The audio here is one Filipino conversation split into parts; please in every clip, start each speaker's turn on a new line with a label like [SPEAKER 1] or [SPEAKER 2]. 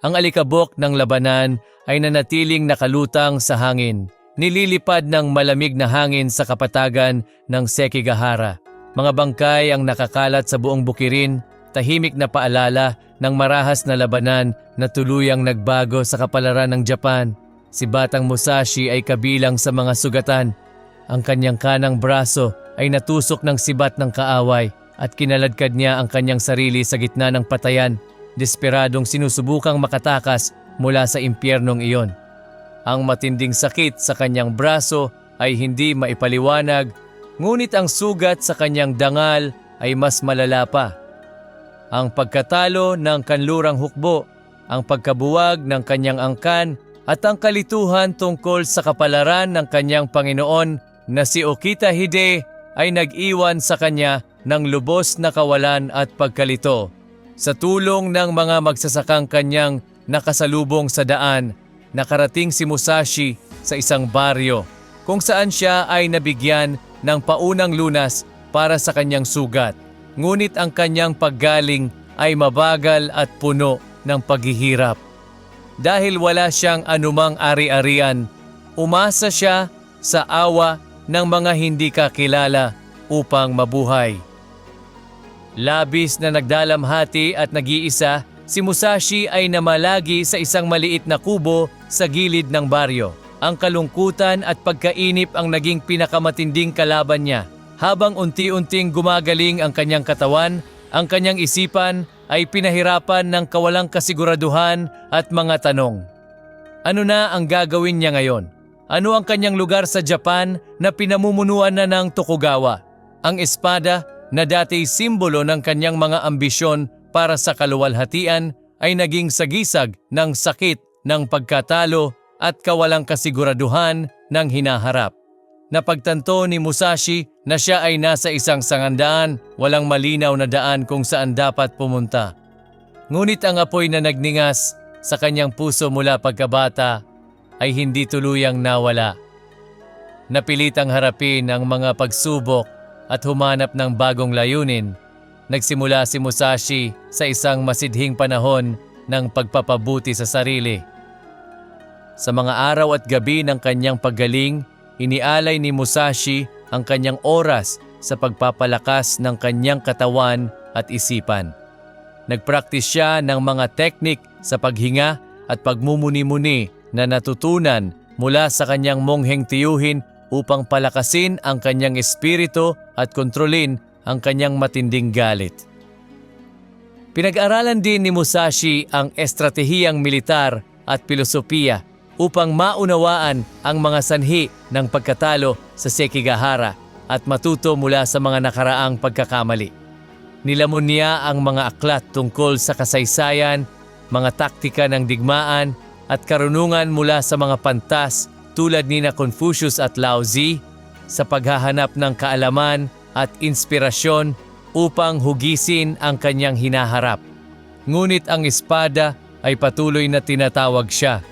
[SPEAKER 1] ang alikabok ng labanan ay nanatiling nakalutang sa hangin, nililipad ng malamig na hangin sa kapatagan ng Sekigahara. Mga bangkay ang nakakalat sa buong bukirin, tahimik na paalala ng marahas na labanan na tuluyang nagbago sa kapalaran ng Japan. Si Batang Musashi ay kabilang sa mga sugatan. Ang kanyang kanang braso ay natusok ng sibat ng kaaway at kinaladkad niya ang kanyang sarili sa gitna ng patayan, desperadong sinusubukang makatakas mula sa impyernong iyon. Ang matinding sakit sa kanyang braso ay hindi maipaliwanag, ngunit ang sugat sa kanyang dangal ay mas malala pa. Ang pagkatalo ng kanlurang hukbo, ang pagkabuwag ng kanyang angkan at ang kalituhan tungkol sa kapalaran ng kanyang Panginoon na si Okita Hide ay nag-iwan sa kanya ng lubos na kawalan at pagkalito. Sa tulong ng mga magsasakang kanyang nakasalubong sa daan, nakarating si Musashi sa isang baryo kung saan siya ay nabigyan ng paunang lunas para sa kanyang sugat. Ngunit ang kanyang paggaling ay mabagal at puno ng paghihirap. Dahil wala siyang anumang ari-arian, umasa siya sa awa ng mga hindi kakilala upang mabuhay. Labis na nagdalamhati at nag-iisa, si Musashi ay namalagi sa isang maliit na kubo sa gilid ng baryo. Ang kalungkutan at pagkainip ang naging pinakamatinding kalaban niya. Habang unti-unting gumagaling ang kanyang katawan, ang kanyang isipan ay pinahirapan ng kawalang kasiguraduhan at mga tanong. Ano na ang gagawin niya ngayon? Ano ang kanyang lugar sa Japan na pinamumunuan na ng Tokugawa? Ang espada na dati simbolo ng kanyang mga ambisyon para sa kaluwalhatian ay naging sagisag ng sakit ng pagkatalo at kawalang kasiguraduhan ng hinaharap. Napagtanto ni Musashi na siya ay nasa isang sangandaan, walang malinaw na daan kung saan dapat pumunta. Ngunit ang apoy na nagningas sa kanyang puso mula pagkabata ay hindi tuluyang nawala. Napilitang harapin ang mga pagsubok at humanap ng bagong layunin. Nagsimula si Musashi sa isang masidhing panahon ng pagpapabuti sa sarili. Sa mga araw at gabi ng kanyang paggaling, inialay ni Musashi ang kanyang oras sa pagpapalakas ng kanyang katawan at isipan. Nagpraktis siya ng mga teknik sa paghinga at pagmumuni-muni na natutunan mula sa kanyang mongheng tiyuhin upang palakasin ang kanyang espiritu at kontrolin ang kanyang matinding galit. Pinag-aralan din ni Musashi ang estratehiyang militar at filosofiya upang maunawaan ang mga sanhi ng pagkatalo sa Sekigahara at matuto mula sa mga nakaraang pagkakamali. Nilamon niya ang mga aklat tungkol sa kasaysayan, mga taktika ng digmaan at karunungan mula sa mga pantas tulad ni na Confucius at Lao Tzu sa paghahanap ng kaalaman at inspirasyon upang hugisin ang kanyang hinaharap. Ngunit ang espada ay patuloy na tinatawag siya.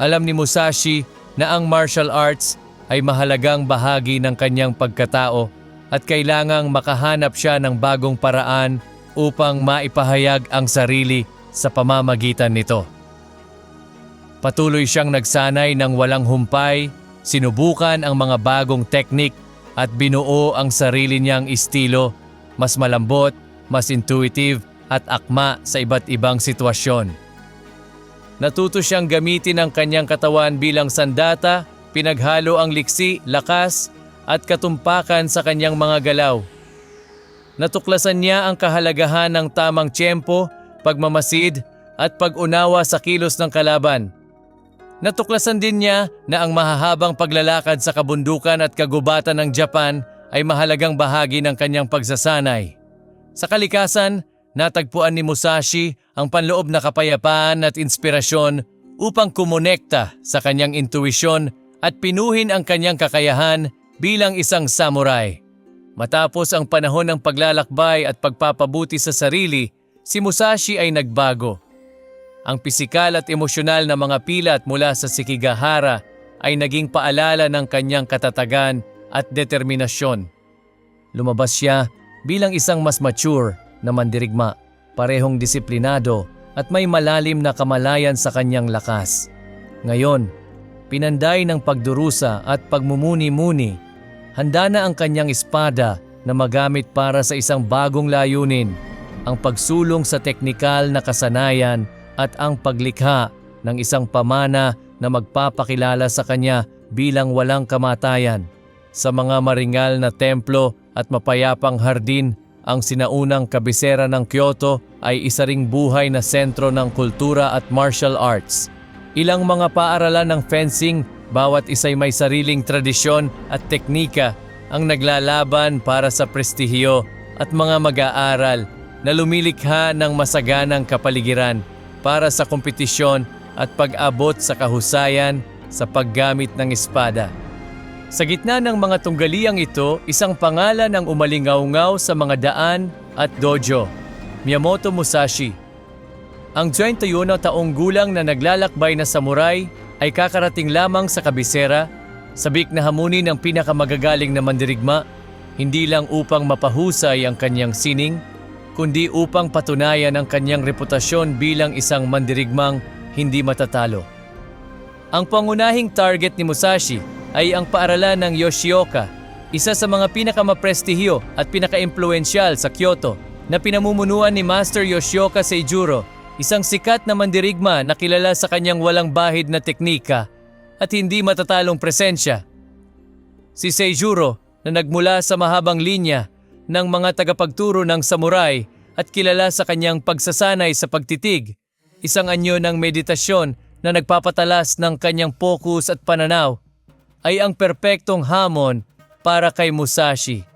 [SPEAKER 1] Alam ni Musashi na ang martial arts ay mahalagang bahagi ng kanyang pagkatao at kailangang makahanap siya ng bagong paraan upang maipahayag ang sarili sa pamamagitan nito. Patuloy siyang nagsanay ng walang humpay, sinubukan ang mga bagong teknik at binuo ang sarili niyang estilo, mas malambot, mas intuitive at akma sa iba't ibang sitwasyon. Natuto siyang gamitin ang kanyang katawan bilang sandata, pinaghalo ang liksi, lakas at katumpakan sa kanyang mga galaw. Natuklasan niya ang kahalagahan ng tamang tiyempo, pagmamasid at pag-unawa sa kilos ng kalaban. Natuklasan din niya na ang mahahabang paglalakad sa kabundukan at kagubatan ng Japan ay mahalagang bahagi ng kanyang pagsasanay. Sa kalikasan, natagpuan ni Musashi ang panloob na kapayapaan at inspirasyon upang kumonekta sa kanyang intuisyon at pinuhin ang kanyang kakayahan bilang isang samurai. Matapos ang panahon ng paglalakbay at pagpapabuti sa sarili, si Musashi ay nagbago. Ang pisikal at emosyonal na mga pilat mula sa Sikigahara ay naging paalala ng kanyang katatagan at determinasyon. Lumabas siya bilang isang mas mature na mandirigma, parehong disiplinado at may malalim na kamalayan sa kanyang lakas. Ngayon, pinanday ng pagdurusa at pagmumuni-muni, handa na ang kanyang espada na magamit para sa isang bagong layunin, ang pagsulong sa teknikal na kasanayan at ang paglikha ng isang pamana na magpapakilala sa kanya bilang walang kamatayan. Sa mga maringal na templo at mapayapang hardin, ang sinaunang kabisera ng Kyoto ay isa ring buhay na sentro ng kultura at martial arts. Ilang mga paaralan ng fencing, bawat isa'y may sariling tradisyon at teknika ang naglalaban para sa prestihiyo at mga mag-aaral na lumilikha ng masaganang kapaligiran para sa kompetisyon at pag-abot sa kahusayan sa paggamit ng espada. Sa gitna ng mga tunggaliang ito, isang pangalan ang umalingaw-ngaw sa mga daan at dojo, Miyamoto Musashi. Ang 21 taong gulang na naglalakbay na samurai ay kakarating lamang sa kabisera, sabik na hamunin ng pinakamagagaling na mandirigma, hindi lang upang mapahusay ang kanyang sining, kundi upang patunayan ang kanyang reputasyon bilang isang mandirigmang hindi matatalo. Ang pangunahing target ni Musashi ay ang paaralan ng Yoshioka, isa sa mga pinakamaprestihiyo at pinakaimpluensyal sa Kyoto na pinamumunuan ni Master Yoshioka Seijuro, isang sikat na mandirigma na kilala sa kanyang walang bahid na teknika at hindi matatalong presensya. Si Seijuro na nagmula sa mahabang linya ng mga tagapagturo ng samurai at kilala sa kanyang pagsasanay sa pagtitig, isang anyo ng meditasyon na nagpapatalas ng kanyang focus at pananaw ay ang perpektong hamon para kay Musashi.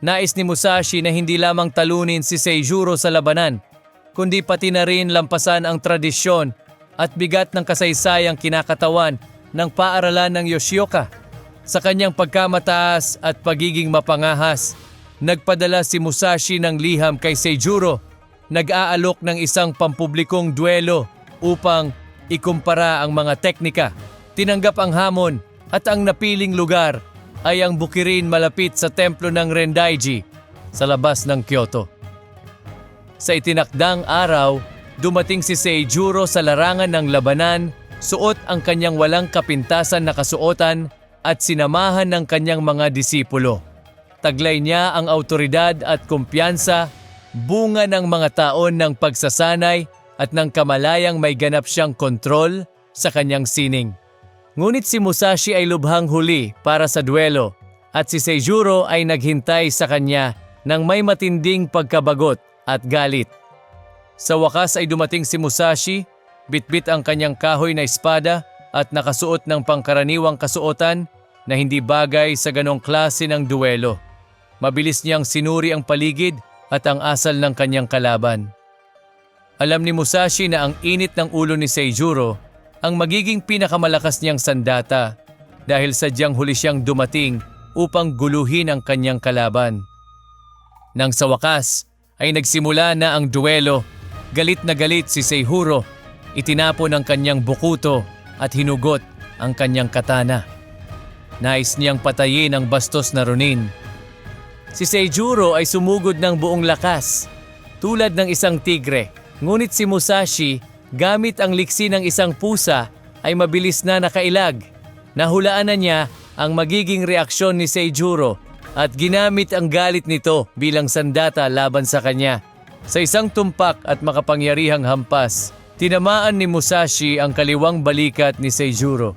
[SPEAKER 1] Nais ni Musashi na hindi lamang talunin si Seijuro sa labanan, kundi pati na rin lampasan ang tradisyon at bigat ng kasaysayang kinakatawan ng paaralan ng Yoshioka. Sa kanyang pagkamataas at pagiging mapangahas, nagpadala si Musashi ng liham kay Seijuro, nag-aalok ng isang pampublikong duelo upang ikumpara ang mga teknika. Tinanggap ang hamon at ang napiling lugar ay ang bukirin malapit sa templo ng Rendaiji sa labas ng Kyoto. Sa itinakdang araw, dumating si Seijuro sa larangan ng labanan, suot ang kanyang walang kapintasan na kasuotan at sinamahan ng kanyang mga disipulo. Taglay niya ang autoridad at kumpiyansa, bunga ng mga taon ng pagsasanay at ng kamalayang may ganap siyang kontrol sa kanyang sining. Ngunit si Musashi ay lubhang huli para sa duelo at si Seijuro ay naghintay sa kanya ng may matinding pagkabagot at galit. Sa wakas ay dumating si Musashi, bitbit ang kanyang kahoy na espada at nakasuot ng pangkaraniwang kasuotan na hindi bagay sa ganong klase ng duelo. Mabilis niyang sinuri ang paligid at ang asal ng kanyang kalaban. Alam ni Musashi na ang init ng ulo ni Seijuro ang magiging pinakamalakas niyang sandata dahil sadyang huli siyang dumating upang guluhin ang kanyang kalaban. Nang sa wakas ay nagsimula na ang duelo, galit na galit si Seihuro, itinapon ang kanyang bukuto at hinugot ang kanyang katana. Nais niyang patayin ang bastos na Ronin. Si Seijuro ay sumugod ng buong lakas, tulad ng isang tigre. Ngunit si Musashi gamit ang liksi ng isang pusa ay mabilis na nakailag. Nahulaan na niya ang magiging reaksyon ni Seijuro at ginamit ang galit nito bilang sandata laban sa kanya. Sa isang tumpak at makapangyarihang hampas, tinamaan ni Musashi ang kaliwang balikat ni Seijuro.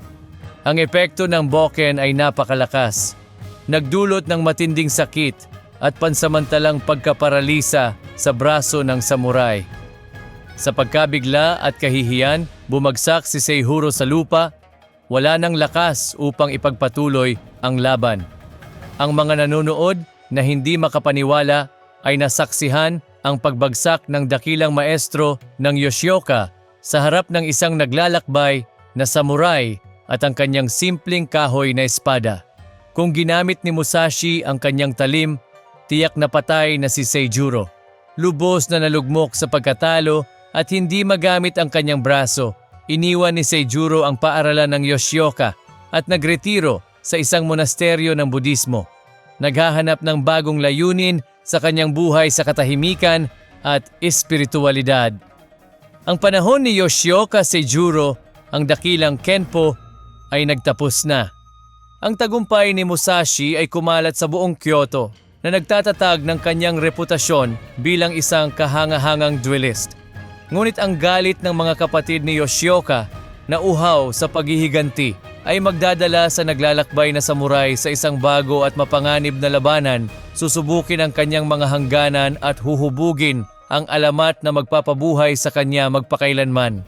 [SPEAKER 1] Ang epekto ng boken ay napakalakas. Nagdulot ng matinding sakit at pansamantalang pagkaparalisa sa braso ng samurai. Sa pagkabigla at kahihiyan, bumagsak si Seihuro sa lupa, wala nang lakas upang ipagpatuloy ang laban. Ang mga nanonood na hindi makapaniwala ay nasaksihan ang pagbagsak ng dakilang maestro ng Yoshioka sa harap ng isang naglalakbay na samurai at ang kanyang simpleng kahoy na espada. Kung ginamit ni Musashi ang kanyang talim, tiyak na patay na si Seijuro. Lubos na nalugmok sa pagkatalo at hindi magamit ang kanyang braso, iniwan ni Seijuro ang paaralan ng Yoshioka at nagretiro sa isang monasteryo ng Budismo. Naghahanap ng bagong layunin sa kanyang buhay sa katahimikan at espiritualidad. Ang panahon ni Yoshioka Seijuro, ang dakilang Kenpo, ay nagtapos na. Ang tagumpay ni Musashi ay kumalat sa buong Kyoto na nagtatatag ng kanyang reputasyon bilang isang kahangahangang duelist. Ngunit ang galit ng mga kapatid ni Yoshioka na uhaw sa paghihiganti ay magdadala sa naglalakbay na samurai sa isang bago at mapanganib na labanan, susubukin ang kanyang mga hangganan at huhubugin ang alamat na magpapabuhay sa kanya magpakailanman.